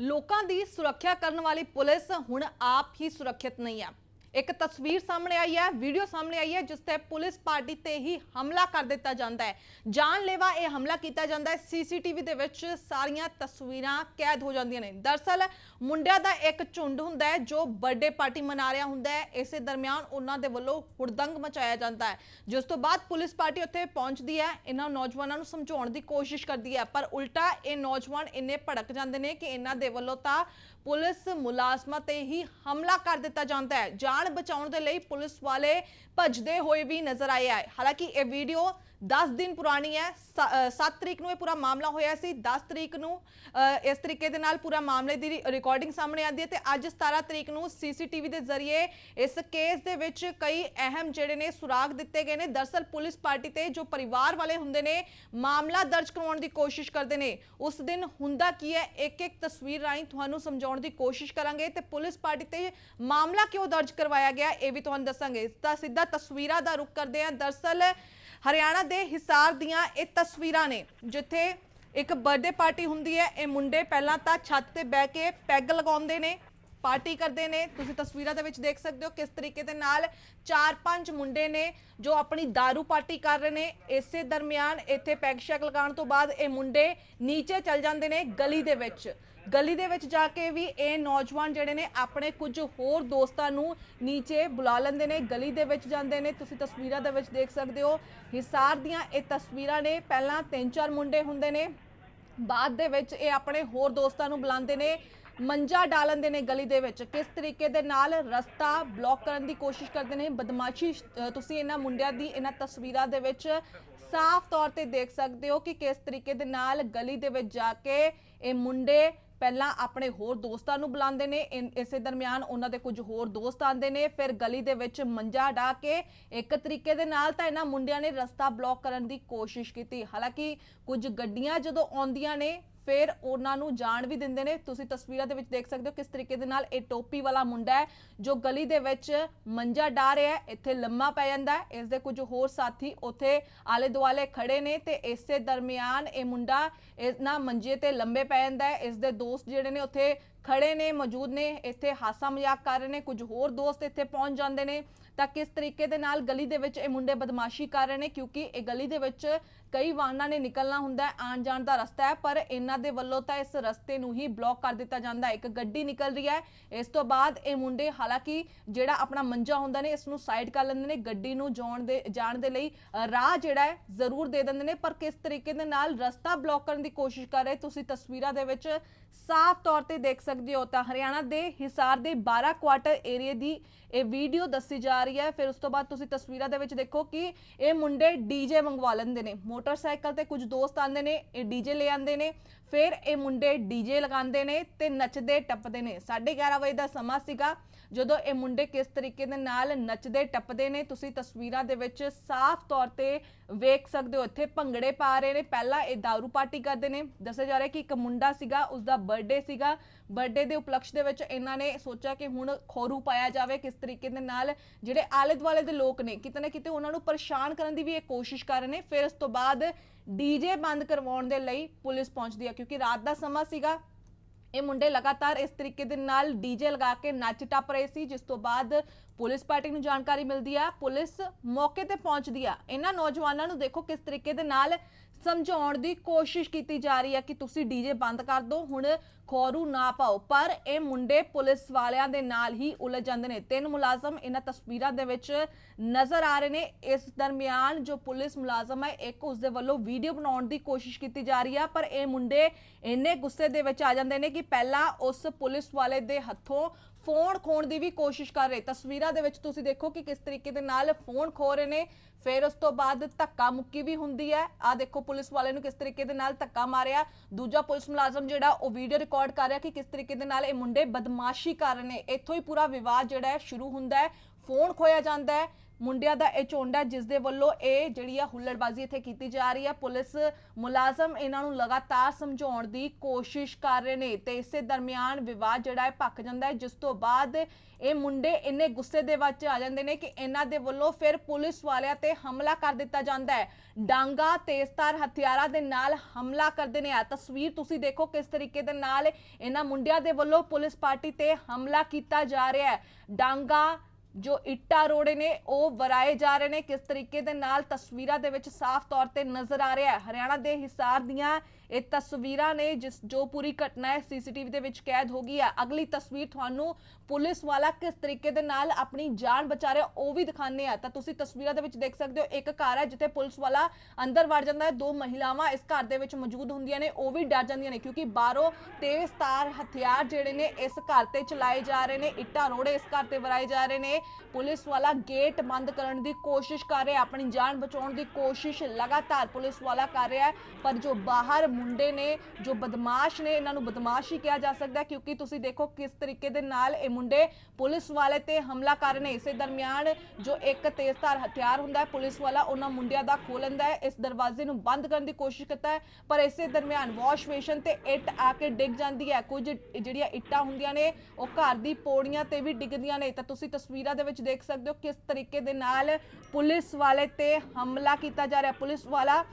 ਲੋਕਾਂ ਦੀ ਸੁਰੱਖਿਆ ਕਰਨ ਵਾਲੀ ਪੁਲਿਸ ਹੁਣ ਆਪ ਹੀ ਸੁਰੱਖਿਅਤ ਨਹੀਂ ਹੈ। ਇੱਕ ਤਸਵੀਰ ਸਾਹਮਣੇ ਆਈ ਹੈ, ਵੀਡੀਓ ਸਾਹਮਣੇ ਆਈ ਹੈ, ਜਿਸ ਤੇ ਪੁਲਿਸ ਪਾਰਟੀ ਤੇ ਹੀ ਹਮਲਾ ਕਰ ਦਿੱਤਾ ਜਾਂਦਾ ਹੈ। ਜਾਨਲੇਵਾ ਇਹ ਹਮਲਾ ਕੀਤਾ ਜਾਂਦਾ ਹੈ। ਸੀਸੀਟੀਵੀ ਦੇ ਵਿੱਚ ਸਾਰੀਆਂ ਤਸਵੀਰਾਂ ਕੈਦ ਹੋ ਜਾਂਦੀਆਂ ਨੇ। ਦਰਸਲ ਮੁੰਡਿਆਂ ਦਾ ਇੱਕ ਝੁੰਡ ਹੁੰਦਾ ਹੈ, ਜੋ ਬਰਥਡੇ ਪਾਰਟੀ ਮਨਾ ਰਿਹਾ ਹੁੰਦਾ ਹੈ। ਇਸੇ ਦਰਮਿਆਨ ਉਹਨਾਂ ਦੇ ਵੱਲੋਂ ਹੁੜਦੰਗ ਮਚਾਇਆ ਜਾਂਦਾ ਹੈ। ਜਿਸ ਤੋਂ ਬਾਅਦ ਪੁਲਿਸ ਪਾਰਟੀ ਉੱਥੇ ਪਹੁੰਚਦੀ ਹੈ। ਇਹਨਾਂ ਨੌਜਵਾਨਾਂ ਨੂੰ ਸਮਝਾਉਣ ਦੀ ਕੋਸ਼ਿਸ਼ ਕਰਦੀ ਹੈ। ਪਰ ਉਲਟਾ ਇਹ ਨੌਜਵਾਨ ਇੰਨੇ ਭੜਕ ਜਾਂਦੇ ਨੇ ਕਿ ਇਹਨਾਂ ਦੇ ਵੱਲੋਂ ਤਾਂ ਪੁਲਿਸ ਮੁਲਾਜ਼ਮਾਂ ਤੇ ਹੀ ਹਮਲਾ ਕਰ ਦਿੱਤਾ ਜਾਂਦਾ ਹੈ। ਜਾਨ ਬਚਾਉਣ ਦੇ ਲਈ ਪੁਲਿਸ ਵਾਲੇ ਭੱਜਦੇ ਹੋਏ ਵੀ ਨਜ਼ਰ ਆਏ ਹੈ। ਹਾਲਾਂਕਿ ਇਹ ਵੀਡੀਓ 10 ਦਿਨ ਪੁਰਾਣੀ ਹੈ 7 ਤਰੀਕ ਨੂੰ ਇਹ ਪੂਰਾ ਮਾਮਲਾ ਹੋਇਆ ਸੀ। 10 ਤਰੀਕ ਨੂੰ ਇਸ ਤਰੀਕੇ ਦੇ ਨਾਲ ਪੂਰਾ ਮਾਮਲੇ ਦੀ ਰਿਕਾਰਡਿੰਗ ਸਾਹਮਣੇ ਆਉਂਦੀ ਹੈ ਤੇ ਅੱਜ 17 ਤਰੀਕ ਨੂੰ ਸੀਸੀਟੀਵੀ ਦੇ ਜ਼ਰੀਏ ਇਸ ਕੇਸ ਦੇ ਵਿੱਚ ਕਈ ਅਹਿਮ ਜਿਹੜੇ ਨੇ ਸੁਰਾਗ ਦਿੱਤੇ ਗਏ ਨੇ। ਦਰਸਲ ਪੁਲਿਸ ਪਾਰਟੀ ਤੇ ਜੋ ਪਰਿਵਾਰ ਵਾਲੇ ਹੁੰਦੇ ਨੇ, ਮਾਮਲਾ ਦਰਜ ਕਰਵਾਉਣ ਦੀ ਕੋਸ਼ਿਸ਼ ਕਰਦੇ ਨੇ। ਉਸ ਦਿਨ ਹੁੰਦਾ ਕੀ ਹੈ ਇੱਕ ਇੱਕ ਤਸਵੀਰ ਰਾਹੀਂ ਤੁਹਾਨੂੰ ਸਮਝਾਉਣ ਦੀ ਕੋਸ਼ਿਸ਼ ਕਰਾਂਗੇ ਤੇ ਪੁਲਿਸ ਪਾਰਟੀ ਤੇ ਮਾਮਲਾ ਕਿਉਂ ਦਰਜ ਕਰਵਾਇਆ ਗਿਆ, ਇਹ ਵੀ ਤੁਹਾਨੂੰ ਦੱਸਾਂਗੇ। ਇਸ ਦਾ ਸਿੱਧਾ ਤਸਵੀਰਾਂ ਦਾ ਰੁਖ ਕਰਦੇ ਹਾਂ। ਦਰਸਲ ਹਰਿਆਣਾ ਦੇ ਹਿਸਾਰ ਦੀਆਂ ਇਹ ਤਸਵੀਰਾਂ ਨੇ, ਜਿੱਥੇ ਇੱਕ ਬਰਥਡੇ ਪਾਰਟੀ ਹੁੰਦੀ ਹੈ, ਇਹ ਮੁੰਡੇ ਪਹਿਲਾਂ ਤਾਂ ਛੱਤ ਤੇ ਬਹਿ ਕੇ ਪੈਗ ਲਗਾਉਂਦੇ ਨੇ ਪਾਰਟੀ ਕਰਦੇ ਨੇ। ਤੁਸੀਂ ਤਸਵੀਰਾਂ ਦੇ ਵਿੱਚ ਦੇਖ ਸਕਦੇ ਹੋ ਕਿਸ ਤਰੀਕੇ ਦੇ ਨਾਲ ਚਾਰ ਪੰਜ ਮੁੰਡੇ ਨੇ ਜੋ ਆਪਣੀ दारू ਪਾਰਟੀ ਕਰ ਰਹੇ ਨੇ। ਇਸੇ ਦਰਮਿਆਨ ਇੱਥੇ ਪੈਗ ਸ਼ੈਕ ਲਗਾਉਣ ਤੋਂ ਬਾਅਦ ਇਹ ਮੁੰਡੇ ਨੀਚੇ ਚੱਲ ਜਾਂਦੇ ਨੇ ਗਲੀ ਦੇ ਵਿੱਚ। ਗਲੀ ਦੇ ਵਿੱਚ ਜਾ ਕੇ ਵੀ ਇਹ ਨੌਜਵਾਨ ਜਿਹੜੇ ਨੇ ਆਪਣੇ ਕੁਝ ਹੋਰ ਦੋਸਤਾਂ ਨੂੰ ਨੀਚੇ ਬੁਲਾ ਲੈਂਦੇ ਨੇ। ਗਲੀ ਦੇ ਵਿੱਚ ਜਾਂਦੇ ਨੇ। ਤੁਸੀਂ ਤਸਵੀਰਾਂ ਦੇ ਵਿੱਚ ਦੇਖ ਸਕਦੇ ਹੋ। ਹਿਸਾਰ ਦੀਆਂ ਇਹ ਤਸਵੀਰਾਂ ਨੇ। ਪਹਿਲਾਂ ਤਿੰਨ ਚਾਰ ਮੁੰਡੇ ਹੁੰਦੇ ਨੇ। ਬਾਅਦ ਦੇ ਵਿੱਚ ਇਹ ਆਪਣੇ ਹੋਰ ਦੋਸਤਾਂ ਨੂੰ ਬੁਲਾਉਂਦੇ ਨੇ। ਮੰਜਾ ਡਾਲਣ ਨੇ ਗਲੀ ਦੇ ਵਿੱਚ। ਕਿਸ ਤਰੀਕੇ ਦੇ ਨਾਲ ਰਸਤਾ ਬਲੌਕ ਕਰਨ ਦੀ ਕੋਸ਼ਿਸ਼ ਕਰਦੇ ਨੇ? ਬਦਮਾਸ਼ੀ ਤੁਸੀਂ ਇਹਨਾਂ ਮੁੰਡਿਆਂ ਦੀ ਇਹਨਾਂ ਤਸਵੀਰਾਂ ਦੇ ਵਿੱਚ ਸਾਫ਼ ਤੌਰ ਤੇ ਦੇਖ ਸਕਦੇ ਹੋ ਕਿ ਕਿਸ ਤਰੀਕੇ ਦੇ ਨਾਲ ਗਲੀ ਦੇ ਵਿੱਚ ਜਾ ਕੇ ਇਹ ਮੁੰਡੇ ਪਹਿਲਾਂ ਆਪਣੇ ਹੋਰ ਦੋਸਤਾਂ ਨੂੰ ਬੁਲਾਉਂਦੇ ਨੇ। ਇਨ- ਇਸੇ ਦਰਮਿਆਨ ਉਹਨਾਂ ਦੇ ਕੁਝ ਹੋਰ ਦੋਸਤ ਆਉਂਦੇ ਨੇ। ਫਿਰ ਗਲੀ ਦੇ ਵਿੱਚ ਮੰਜਾ ਢਾ ਕੇ ਇੱਕ ਤਰੀਕੇ ਦੇ ਨਾਲ ਤਾਂ ਇਹਨਾਂ ਮੁੰਡਿਆਂ ਨੇ ਰਸਤਾ ਬਲੌਕ ਕਰਨ ਦੀ ਕੋਸ਼ਿਸ਼ ਕੀਤੀ। ਹਾਲਾਂਕਿ ਕੁਝ ਗੱਡੀਆਂ ਜਦੋਂ ਆਉਂਦੀਆਂ ਨੇ ਫਿਰ ਉਹਨਾਂ ਨੂੰ ਜਾਣ ਵੀ ਦਿੰਦੇ ਨੇ। ਤੁਸੀਂ ਤਸਵੀਰਾਂ ਦੇ ਵਿੱਚ ਦੇਖ ਸਕਦੇ ਹੋ ਕਿਸ ਤਰੀਕੇ ਦੇ ਨਾਲ ਇਹ ਟੋਪੀ ਵਾਲਾ ਮੁੰਡਾ ਹੈ, ਜੋ ਗਲੀ ਦੇ ਵਿੱਚ ਮੰਜਾ ਢਾ ਰਿਹਾ ਹੈ, ਇੱਥੇ ਲੰਮਾ ਪੈ ਜਾਂਦਾ ਹੈ। ਇਸ ਦੇ ਕੁਝ ਹੋਰ ਸਾਥੀ ਉੱਥੇ ਆਲੇ ਦੁਆਲੇ ਖੜੇ ਨੇ ਤੇ ਇਸੇ ਦਰਮਿਆਨ ਇਹ ਮੁੰਡਾ ਇਸ ਨਾ ਮੰਜੇ ਤੇ ਲੰਬੇ ਪੈ ਜਾਂਦਾ ਹੈ। ਇਸ ਦੇ ਦੋਸਤ ਜਿਹੜੇ ਨੇ ਉੱਥੇ ਖੜੇ ਨੇ, ਮੌਜੂਦ ਨੇ। ਇੱਥੇ ਹਾਸਾ ਮਜ਼ਾਕ ਕਰ ਰਹੇ ਨੇ। ਕੁਝ ਹੋਰ ਦੋਸਤ ਇੱਥੇ ਪਹੁੰਚ ਜਾਂਦੇ ਨੇ। ਤਾਂ ਕਿਸ ਤਰੀਕੇ ਦੇ ਨਾਲ ਗਲੀ ਦੇ ਵਿੱਚ ਇਹ ਮੁੰਡੇ ਬਦਮਾਸ਼ੀ ਕਰ ਰਹੇ ਨੇ? ਕਿਉਂਕਿ ਇਹ ਗਲੀ ਦੇ ਵਿੱਚ ਕਈ ਵਾਹਨਾਂ ਨੇ ਨਿਕਲਣਾ ਹੁੰਦਾ ਹੈ, ਆਉਣ ਜਾਣ ਦਾ ਰਸਤਾ ਹੈ, ਪਰ ਇਹਨਾਂ ਦੇ ਵੱਲੋਂ ਤਾਂ ਇਸ ਰਸਤੇ ਨੂੰ ਹੀ ਬਲੌਕ ਕਰ ਦਿੱਤਾ ਜਾਂਦਾ ਹੈ। ਇੱਕ ਗੱਡੀ ਨਿਕਲ ਰਹੀ ਹੈ। ਇਸ ਤੋਂ ਬਾਅਦ ਇਹ ਮੁੰਡੇ ਹਾਲਾਂਕਿ ਜਿਹੜਾ ਆਪਣਾ ਮੰਜਾ ਹੁੰਦਾ ਨੇ, ਇਸ ਨੂੰ ਸਾਈਡ ਕਰ ਲੈਂਦੇ ਨੇ। ਗੱਡੀ ਨੂੰ ਜਾਣ ਦੇ ਜਾਣ ਦੇ ਲਈ ਰਾਹ ਜਿਹੜਾ ਹੈ, ਜ਼ਰੂਰ ਦੇ ਦਿੰਦੇ ਨੇ। ਪਰ ਕਿਸ ਤਰੀਕੇ ਦੇ ਨਾਲ ਰਸਤਾ ਬਲੌਕ ਕਰਨ ਦੀ ਕੋਸ਼ਿਸ਼ ਕਰ ਰਹੇ? ਤੁਸੀਂ ਤਸਵੀਰਾਂ ਦੇ ਵਿੱਚ ਸਾਫ਼ ਤੌਰ ਤੇ ਦੇਖ ਸਕਦੇ ਹੋ ਤਾਂ ਹਰਿਆਣਾ ਦੇ ਹਿਸਾਰ ਦੇ 12 ਕੁਆਟਰ ਏਰੀਆ ਦੀ ਇਹ ਵੀਡੀਓ ਦੱਸੀ ਜਾ ਰਹੀ ਹੈ। ਫਿਰ ਉਸ ਤੋਂ ਬਾਅਦ ਤੁਸੀਂ ਤਸਵੀਰਾਂ ਦੇ ਵਿੱਚ ਦੇਖੋ ਕਿ ਇਹ ਮੁੰਡੇ ਡੀਜੇ ਮੰਗਵਾ ਲੈਂਦੇ ਨੇ। ਮੋਟਰਸਾਈਕਲ ਤੇ ਕੁਝ ਦੋਸਤ ਆਉਂਦੇ ਨੇ, ਇਹ ਡੀਜੇ ਲੈ ਆਉਂਦੇ ਨੇ। ਫਿਰ ਇਹ ਮੁੰਡੇ ਡੀਜੇ ਲਗਾਉਂਦੇ ਨੇ ਤੇ ਨੱਚਦੇ ਟੱਪਦੇ ਨੇ। 11:30 ਵਜੇ ਦਾ ਸਮਾਂ ਸੀਗਾ। ਜਦੋਂ ਇਹ ਮੁੰਡੇ ਕਿਸ ਤਰੀਕੇ ਦੇ ਨਾਲ ਨੱਚਦੇ, ਟੱਪਦੇ ਨੇ, ਤੁਸੀਂ ਤਸਵੀਰਾਂ ਦੇ ਵਿੱਚ ਸਾਫ਼ ਤੌਰ ਤੇ ਵੇਖ ਸਕਦੇ ਹੋ, ਇੱਥੇ ਭੰਗੜੇ ਪਾ ਰਹੇ ਨੇ। ਪਹਿਲਾਂ ਇਹ दारू ਪਾਰਟੀ ਕਰਦੇ ਨੇ। ਦੱਸਿਆ ਜਾ ਰਿਹਾ ਕਿ ਇੱਕ ਮੁੰਡਾ ਸੀਗਾ ਉਸ ਦਾ ਬਰਥਡੇ ਸੀਗਾ। ਬਰਥਡੇ ਦੇ ਉਪਲਕਸ਼ ਦੇ ਵਿੱਚ ਇਹਨਾਂ ਨੇ ਸੋਚਿਆ ਕਿ ਹੁਣ ਖੋਰੂ ਪਾਇਆ ਜਾਵੇ ਕਿਸ ਤਰੀਕੇ ਦੇ ਨਾਲ। ਜਿਹੜੇ ਆਲੇ ਦੁਆਲੇ ਦੇ ਲੋਕ ਨੇ, ਕਿਤੇ ਨਾ ਕਿਤੇ ਉਹਨਾਂ ਨੂੰ ਪਰੇਸ਼ਾਨ ਕਰਨ ਦੀ ਵੀ ਇਹ ਕੋਸ਼ਿਸ਼ ਕਰ ਰਹੇ ਨੇ। ਫਿਰ ਉਸ ਤੋਂ ਬਾਅਦ ਡੀਜੇ ਬੰਦ ਕਰਵਾਉਣ ਦੇ ਲਈ ਪੁਲਿਸ ਪਹੁੰਚਦੀ ਹੈ, ਕਿਉਂਕਿ ਰਾਤ ਦਾ ਸਮਾਂ ਸੀਗਾ। ਇਹ ਮੁੰਡੇ ਲਗਾਤਾਰ ਇਸ ਤਰੀਕੇ ਦੇ ਨਾਲ ਡੀਜੇ ਲਗਾ ਕੇ ਨੱਚ ਟੱਪ ਰਹੇ ਸੀ, ਜਿਸ ਤੋਂ ਬਾਅਦ ਪੁਲਿਸ ਪਾਰਟੀ ਨੂੰ ਜਾਣਕਾਰੀ ਮਿਲਦੀ ਆ। ਪੁਲਿਸ ਮੌਕੇ ਤੇ ਪਹੁੰਚਦੀ ਆ। ਇਹਨਾਂ ਨੌਜਵਾਨਾਂ ਨੂੰ ਦੇਖੋ ਕਿਸ ਤਰੀਕੇ ਦੇ ਨਾਲ ਸਮਝਾਉਣ ਦੀ ਕੋਸ਼ਿਸ਼ ਕੀਤੀ ਜਾ ਰਹੀ ਹੈ ਕਿ ਤੁਸੀਂ ਡੀਜੇ ਬੰਦ ਕਰ ਦਿਓ, ਹੁਣ ਖੋਰੂ ਨਾ ਪਾਓ। ਪਰ ਇਹ ਮੁੰਡੇ ਪੁਲਿਸ ਵਾਲਿਆਂ ਦੇ ਨਾਲ ਹੀ ਉਲਝ ਜਾਂਦੇ ਨੇ। ਤਿੰਨ ਮੁਲਾਜ਼ਮ ਇਹਨਾਂ ਤਸਵੀਰਾਂ ਦੇ ਵਿੱਚ ਨਜ਼ਰ ਆ ਰਹੇ ਨੇ। ਇਸ ਦਰਮਿਆਨ ਜੋ ਪੁਲਿਸ ਮੁਲਾਜ਼ਮ ਹੈ, ਇੱਕ ਉਸ ਦੇ ਵੱਲੋਂ ਵੀਡੀਓ ਬਣਾਉਣ ਦੀ ਕੋਸ਼ਿਸ਼ ਕੀਤੀ ਜਾ ਰਹੀ ਆ ਪਰ ਇਹ ਮੁੰਡੇ ਇੰਨੇ ਗੁੱਸੇ ਦੇ ਵਿੱਚ ਆ ਜਾਂਦੇ ਨੇ ਕਿ ਪਹਿਲਾਂ ਉਸ ਪੁਲਿਸ ਵਾਲੇ ਦੇ ਹੱਥੋਂ ਫੋਨ ਖੋਣ ਦੀ ਵੀ ਕੋਸ਼ਿਸ਼ ਕਰ ਰਹੇ। ਤਸਵੀਰਾਂ ਦੇ ਵਿੱਚ ਤੁਸੀਂ ਦੇਖੋ ਕਿ ਕਿਸ ਤਰੀਕੇ ਦੇ ਨਾਲ ਫੋਨ ਖੋ ਰਹੇ ਨੇ। ਫਿਰ ਉਸ ਤੋਂ ਬਾਅਦ ਧੱਕਾ ਮੁੱਕੀ ਵੀ ਹੁੰਦੀ ਹੈ। ਆ ਦੇਖੋ ਪੁਲਿਸ ਵਾਲੇ ਨੂੰ ਕਿਸ ਤਰੀਕੇ ਦੇ ਨਾਲ ਧੱਕਾ ਮਾਰਿਆ? ਦੂਜਾ ਪੁਲਿਸ ਮੁਲਾਜ਼ਮ ਜਿਹੜਾ, ਉਹ ਵੀਡੀਓ ਰਿਕਾਰਡ ਕਰ ਰਿਹਾ ਕਿ ਕਿਸ ਤਰੀਕੇ ਦੇ ਨਾਲ ਇਹ ਮੁੰਡੇ ਬਦਮਾਸ਼ੀ ਕਰ ਰਹੇ ਨੇ। ਇੱਥੋਂ ਹੀ ਪੂਰਾ ਵਿਵਾਦ ਜਿਹੜਾ ਹੈ ਸ਼ੁਰੂ ਹੁੰਦਾ ਹੈ। ਫੋਨ ਖੋਇਆ ਜਾਂਦਾ ਹੈ। ਮੁੰਡਿਆਂ ਦਾ ਇਹ ਝੁੰਡ ਹੈ ਜਿਸ ਦੇ ਵੱਲੋਂ ਇਹ ਜਿਹੜੀ ਆ ਹੁੱਲੜਬਾਜ਼ੀ ਇੱਥੇ ਕੀਤੀ ਜਾ ਰਹੀ ਹੈ। ਪੁਲਿਸ ਮੁਲਾਜ਼ਮ ਇਹਨਾਂ ਨੂੰ ਲਗਾਤਾਰ ਸਮਝਾਉਣ ਦੀ ਕੋਸ਼ਿਸ਼ ਕਰ ਰਹੇ ਨੇ ਤੇ ਇਸੇ ਦਰਮਿਆਨ ਵਿਵਾਦ ਜਿਹੜਾ ਹੈ ਭੱਕ ਜਾਂਦਾ ਹੈ, ਜਿਸ ਤੋਂ ਬਾਅਦ ਇਹ ਮੁੰਡੇ ਇੰਨੇ ਗੁੱਸੇ ਦੇ ਵਿੱਚ ਆ ਜਾਂਦੇ ਨੇ ਕਿ ਇਹਨਾਂ ਦੇ ਵੱਲੋਂ ਫਿਰ ਪੁਲਿਸ ਵਾਲਿਆਂ ਤੇ ਹਮਲਾ ਕਰ ਦਿੱਤਾ ਜਾਂਦਾ ਹੈ। ਡਾਂਗਾ, ਤੇਜ਼ਧਾਰ ਹਥਿਆਰਾਂ ਦੇ ਨਾਲ ਹਮਲਾ ਕਰਦੇ ਨੇ ਆ। ਤਸਵੀਰ ਤੁਸੀਂ ਦੇਖੋ ਕਿਸ ਤਰੀਕੇ ਦੇ ਨਾਲ ਇਹਨਾਂ ਮੁੰਡਿਆਂ ਦੇ ਵੱਲੋਂ ਪੁਲਿਸ ਪਾਰਟੀ ਤੇ ਹਮਲਾ ਕੀਤਾ ਜਾ ਰਿਹਾ ਹੈ। ਡਾਂਗਾ ਜੋ ਇੱਟਾ ਰੋੜੇ ਨੇ, ਉਹ ਵਰਾਏ ਜਾ ਰਹੇ ਨੇ। ਕਿਸ ਤਰੀਕੇ ਦੇ ਨਾਲ ਤਸਵੀਰਾਂ ਦੇ ਵਿੱਚ ਸਾਫ਼ ਤੌਰ ਤੇ ਨਜ਼ਰ ਆ ਰਿਹਾ ਹੈ। ਹਰਿਆਣਾ ਦੇ ਹਿਸਾਰ ਦੀਆਂ ਇਹ ਤਸਵੀਰਾਂ ਨੇ, ਜਿਸ ਜੋ ਪੂਰੀ ਘਟਨਾ ਹੈ, ਸੀਸੀਟੀਵੀ ਦੇ ਵਿੱਚ ਕੈਦ ਹੋ ਗਈ ਹੈ। ਅਗਲੀ ਤਸਵੀਰ ਤੁਹਾਨੂੰ ਪੁਲਿਸ ਵਾਲਾ ਕਿਸ ਤਰੀਕੇ ਦੇ ਨਾਲ ਆਪਣੀ ਜਾਨ ਬਚਾ ਰਿਹਾ, ਉਹ ਵੀ ਦਿਖਾਣੇ ਆ ਤਾਂ ਤੁਸੀਂ ਤਸਵੀਰਾਂ ਦੇ ਵਿੱਚ ਦੇਖ ਸਕਦੇ ਹੋ, ਇੱਕ ਘਰ ਹੈ, ਜਿੱਥੇ ਪੁਲਿਸ ਵਾਲਾ ਅੰਦਰ ਵੜ ਜਾਂਦਾ ਹੈ। ਦੋ ਮਹਿਲਾਵਾਂ ਇਸ ਘਰ ਦੇ ਵਿੱਚ ਮੌਜੂਦ ਹੁੰਦੀਆਂ ਨੇ, ਉਹ ਵੀ ਡਰ ਜਾਂਦੀਆਂ ਨੇ, ਕਿਉਂਕਿ ਬਾਹਰੋਂ ਤੇਜ਼ ਤਾਰ ਹਥਿਆਰ ਜਿਹੜੇ ਨੇ, ਇਸ ਘਰ ਤੇ ਚਲਾਏ ਜਾ ਰਹੇ ਨੇ। ਇੱਟਾਂ ਰੋੜੇ ਇਸ ਘਰ ਤੇ ਵਰਾਏ ਜਾ ਰਹੇ ਨੇ। ਪੁਲਿਸ ਵਾਲਾ ਗੇਟ ਬੰਦ ਕਰਨ ਦੀ ਕੋਸ਼ਿਸ਼ ਕਰ ਰਿਹਾ ਆਪਣੀ ਜਾਨ ਬਚਾਉਣ ਦੀ ਕੋਸ਼ਿਸ਼ ਲਗਾਤਾਰ ਪੁਲਿਸ ਵਾਲਾ ਕਰ ਰਿਹਾ ਪਰ ਜੋ ਬਾਹਰ ਮੁੰਡੇ ਨੇ, ਜੋ ਬਦਮਾਸ਼ ਨੇ, ਇਹਨਾਂ ਨੂੰ ਬਦਮਾਸ਼ ਹੀ ਕਿਹਾ ਜਾ ਸਕਦਾ ਕਿਉਂਕਿ ਤੁਸੀਂ ਦੇਖੋ ਕਿਸ ਤਰੀਕੇ ਦੇ ਨਾਲ ਇਹ ਮੁੰਡੇ ਪੁਲਿਸ ਵਾਲੇ ਤੇ ਹਮਲਾ ਕਰ ਰਹੇ ਨੇ। ਇਸੇ ਦਰਮਿਆਨ ਜੋ ਇੱਕ ਤੇਜ਼ਧਾਰ ਹਥਿਆਰ ਹੁੰਦਾ ਹੈ, ਪੁਲਿਸ ਵਾਲਾ ਉਹਨਾਂ ਮੁੰਡਿਆਂ ਦਾ ਖੋਲ ਲੈਂਦਾ ਹੈ। ਇਸ ਦਰਵਾਜ਼ੇ ਨੂੰ ਬੰਦ ਕਰਨ ਦੀ ਕੋਸ਼ਿਸ਼ ਕਰਦਾ ਹੈ। ਪਰ ਇਸੇ ਦਰਮਿਆਨ ਵਾਸ਼ ਬੇਸ਼ਨ ਤੇ ਇੱਟ ਆ ਕੇ ਡਿੱਗ ਜਾਂਦੀ ਹੈ। ਕੁਝ ਜਿਹੜੀਆਂ ਇੱਟਾਂ ਹੁੰਦੀਆਂ ਨੇ, ਉਹ ਘਰ ਦੀ ਪੌੜੀਆਂ ਤੇ ਵੀ ਡਿੱਗਦੀਆਂ ਨੇ। ਤਾਂ ਤੁਸੀਂ ਤਸਵੀਰਾਂ ਦੇ ਵਿੱਚ ਦੇਖ ਸਕਦੇ ਹੋ ਕਿਸ ਤਰੀਕੇ ਦੇ ਨਾਲ ਪੁਲਿਸ ਵਾਲੇ ਤੇ ਹਮਲਾ ਕੀਤਾ ਜਾ ਰਿਹਾ। ਪੁਲਿਸ ਵਾਲਾ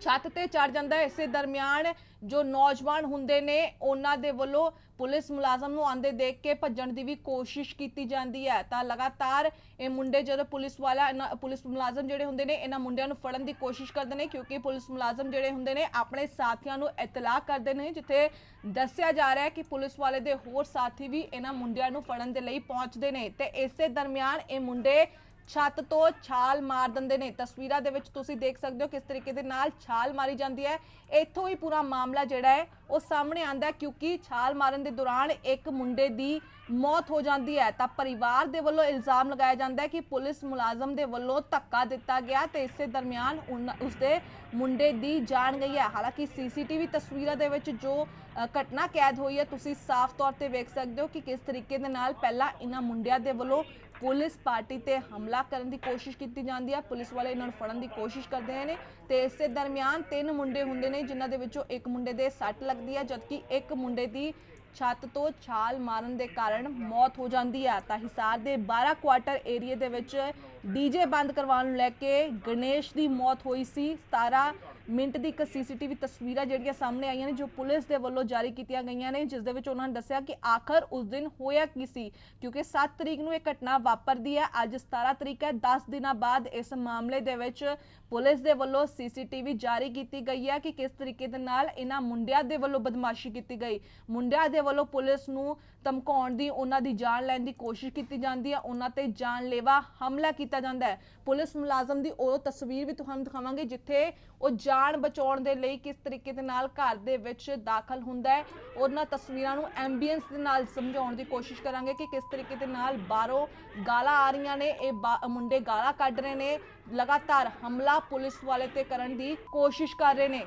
ਛੱਤ ਤੇ ਚੜ ਜਾਂਦਾ ਹੈ। ਇਸੇ ਦਰਮਿਆਨ ਜੋ ਨੌਜਵਾਨ ਹੁੰਦੇ ਨੇ, ਉਹਨਾਂ ਦੇ ਵੱਲੋਂ ਪੁਲਿਸ ਮੁਲਾਜ਼ਮ ਨੂੰ ਆਂਦੇ ਦੇਖ ਕੇ ਭੱਜਣ ਦੀ ਵੀ ਕੋਸ਼ਿਸ਼ ਕੀਤੀ ਜਾਂਦੀ ਹੈ। ਤਾਂ ਲਗਾਤਾਰ ਇਹ ਮੁੰਡੇ ਜਦੋਂ ਪੁਲਿਸ ਵਾਲਾ, ਇਹਨਾਂ- ਪੁਲਿਸ ਮੁਲਾਜ਼ਮ ਜਿਹੜੇ ਹੁੰਦੇ ਨੇ, ਇਹਨਾਂ ਮੁੰਡਿਆਂ ਨੂੰ ਫੜਨ ਦੀ ਕੋਸ਼ਿਸ਼ ਕਰਦੇ ਨੇ ਕਿਉਂਕਿ ਪੁਲਿਸ ਮੁਲਾਜ਼ਮ ਜਿਹੜੇ ਹੁੰਦੇ ਨੇ, ਆਪਣੇ ਸਾਥੀਆਂ ਨੂੰ ਇਤਲਾਹ ਕਰਦੇ ਨੇ, ਜਿੱਥੇ ਦੱਸਿਆ ਜਾ ਰਿਹਾ ਹੈ ਕਿ ਪੁਲਿਸ ਵਾਲੇ ਦੇ ਹੋਰ ਸਾਥੀ ਵੀ ਇਹਨਾਂ ਮੁੰਡਿਆਂ ਨੂੰ ਫੜਨ ਦੇ ਲਈ ਪਹੁੰਚਦੇ ਨੇ। ਤੇ ਇਸੇ ਦਰਮਿਆਨ ਇਹ ਮੁੰਡੇ ਛੱਤ ਤੋਂ ਛਾਲ ਮਾਰ ਦਿੰਦੇ ਨੇ। ਤਸਵੀਰਾਂ ਦੇ ਵਿੱਚ ਤੁਸੀਂ ਦੇਖ ਸਕਦੇ ਹੋ ਕਿਸ ਤਰੀਕੇ ਦੇ ਨਾਲ ਛਾਲ ਮਾਰੀ ਜਾਂਦੀ ਹੈ। ਇੱਥੋਂ ਹੀ ਪੂਰਾ ਮਾਮਲਾ ਜਿਹੜਾ ਹੈ ਉਹ ਸਾਹਮਣੇ ਆਂਦਾ ਕਿਉਂਕਿ ਛਾਲ ਮਾਰਨ ਦੇ ਦੌਰਾਨ ਇੱਕ ਮੁੰਡੇ ਦੀ ਮੌਤ ਹੋ ਜਾਂਦੀ ਹੈ। ਤਾਂ ਪਰਿਵਾਰ ਦੇ ਵੱਲੋਂ ਇਲਜ਼ਾਮ ਲਗਾਇਆ ਜਾਂਦਾ ਹੈ ਕਿ ਪੁਲਿਸ ਮੁਲਾਜ਼ਮ ਦੇ ਵੱਲੋਂ ਧੱਕਾ ਦਿੱਤਾ ਗਿਆ ਤੇ ਇਸੇ ਦਰਮਿਆਨ ਉਸਦੇ ਮੁੰਡੇ ਦੀ ਜਾਨ ਗਈ ਹੈ। ਹਾਲਾਂਕਿ ਸੀਸੀਟੀਵੀ ਤਸਵੀਰਾਂ ਦੇ ਵਿੱਚ ਜੋ ਘਟਨਾ ਕੈਦ ਹੋਈ ਹੈ, ਤੁਸੀਂ ਸਾਫ਼ ਤੌਰ ਤੇ ਵੇਖ ਸਕਦੇ ਹੋ ਕਿ ਕਿਸ ਤਰੀਕੇ ਦੇ ਨਾਲ ਪਹਿਲਾਂ ਇਹਨਾਂ ਮੁੰਡਿਆਂ ਦੇ ਵੱਲੋਂ ਪੁਲਿਸ ਪਾਰਟੀ ਤੇ ਹਮਲਾ ਕਰਨ ਦੀ ਕੋਸ਼ਿਸ਼ ਕੀਤੀ ਜਾਂਦੀ ਹੈ। ਪੁਲਿਸ ਵਾਲੇ ਇਹਨਾਂ ਨੂੰ ਫੜਨ ਦੀ ਕੋਸ਼ਿਸ਼ ਕਰਦੇ ਨੇ ਤੇ ਇਸੇ ਦਰਮਿਆਨ ਤਿੰਨ ਮੁੰਡੇ ਹੁੰਦੇ ਨੇ, ਜਿਨ੍ਹਾਂ ਦੇ ਵਿੱਚੋਂ ਇੱਕ ਮੁੰਡੇ ਦੇ ਸੱਟ ਲੱਗਦੀ ਹੈ, ਜਦਕਿ ਇੱਕ ਮੁੰਡੇ ਦੀ ਛੱਤ ਤੋਂ ਛਾਲ ਮਾਰਨ ਦੇ ਕਾਰਨ ਮੌਤ ਹੋ ਜਾਂਦੀ ਹੈ। ਤਾਂ ਹਿਸਾਰ ਦੇ 12 ਕੁਆਟਰ ਏਰੀਏ ਦੇ ਵਿੱਚ ਡੀਜੇ ਬੰਦ ਕਰਵਾਉਣ ਨੂੰ ਲੈ ਕੇ ਗਣੇਸ਼ ਦੀ ਮੌਤ ਹੋਈ ਸੀ। 17 ਮਿੰਟ ਦੀ ਇੱਕ ਸੀਸੀਟੀਵੀ ਤਸਵੀਰਾਂ ਜਿਹੜੀਆਂ ਸਾਹਮਣੇ ਆਈਆਂ ਨੇ, ਜੋ ਪੁਲਿਸ ਦੇ ਵੱਲੋਂ ਜਾਰੀ ਕੀਤੀਆਂ ਗਈਆਂ ਨੇ, ਜਿਸ ਦੇ ਵਿੱਚ ਉਹਨਾਂ ਨੇ ਦੱਸਿਆ ਕਿ ਆਖਰ ਉਸ ਦਿਨ ਹੋਇਆ ਕੀ ਸੀ? ਕਿਉਂਕਿ 7 ਤਰੀਕ ਨੂੰ ਇਹ ਘਟਨਾ ਵਾਪਰਦੀ ਹੈ। ਅੱਜ 17 ਤਰੀਕ ਹੈ। 10 ਦਿਨਾਂ ਬਾਅਦ ਇਸ ਮਾਮਲੇ ਦੇ ਵਿੱਚ ਪੁਲਿਸ ਦੇ ਵੱਲੋਂ ਸੀਸੀਟੀਵੀ ਜਾਰੀ ਕੀਤੀ ਗਈ ਹੈ ਕਿ ਕਿਸ ਤਰੀਕੇ ਦੇ ਨਾਲ ਇਹਨਾਂ ਮੁੰਡਿਆਂ ਦੇ ਵੱਲੋਂ ਬਦਮਾਸ਼ੀ ਕੀਤੀ ਗਈ। ਮੁੰਡਿਆਂ ਦੇ ਵੱਲੋਂ ਪੁਲਿਸ ਨੂੰ ਧਮਕਾਉਣ ਦੀ, ਉਹਨਾਂ ਦੀ ਜਾਨ ਲੈਣ ਦੀ ਕੋਸ਼ਿਸ਼ ਕੀਤੀ ਜਾਂਦੀ ਹੈ। ਉਹਨਾਂ ਤੇ ਜਾਨਲੇਵਾ ਹਮਲਾ ਕੀਤਾ ਜਾਂਦਾ ਹੈ। ਪੁਲਿਸ ਮੁਲਾਜ਼ਮ ਦੀ ਉਹ ਤਸਵੀਰ ਵੀ ਤੁਹਾਨੂੰ ਦਿਖਾਵਾਂਗੇ, ਜਿੱਥੇ ਉਹ ਜਾਨ ਬਚਾਉਣ ਦੇ ਲਈ ਕਿਸ ਤਰੀਕੇ ਦੇ ਨਾਲ ਘਰ ਦੇ ਵਿੱਚ ਦਾਖਲ ਹੁੰਦਾ ਹੈ ਉਹਨਾਂ ਤਸਵੀਰਾਂ ਨੂੰ ਐਂਬੀਐਂਸ ਦੇ ਨਾਲ ਸਮਝਾਉਣ ਦੀ ਕੋਸ਼ਿਸ਼ ਕਰਾਂਗੇ ਕਿ ਕਿਸ ਤਰੀਕੇ ਦੇ ਨਾਲ ਬਾਹਰੋਂ ਗਾਲਾਂ ਆ ਰਹੀਆਂ ਨੇ ਇਹ ਬਾ- ਮੁੰਡੇ ਗਾਲਾਂ ਕੱਢ ਰਹੇ ਨੇ ਲਗਾਤਾਰ ਹਮਲਾ ਪੁਲਿਸ ਵਾਲੇ ਤੇ ਕਰਨ ਦੀ ਕੋਸ਼ਿਸ਼ ਕਰ ਰਹੇ ਨੇ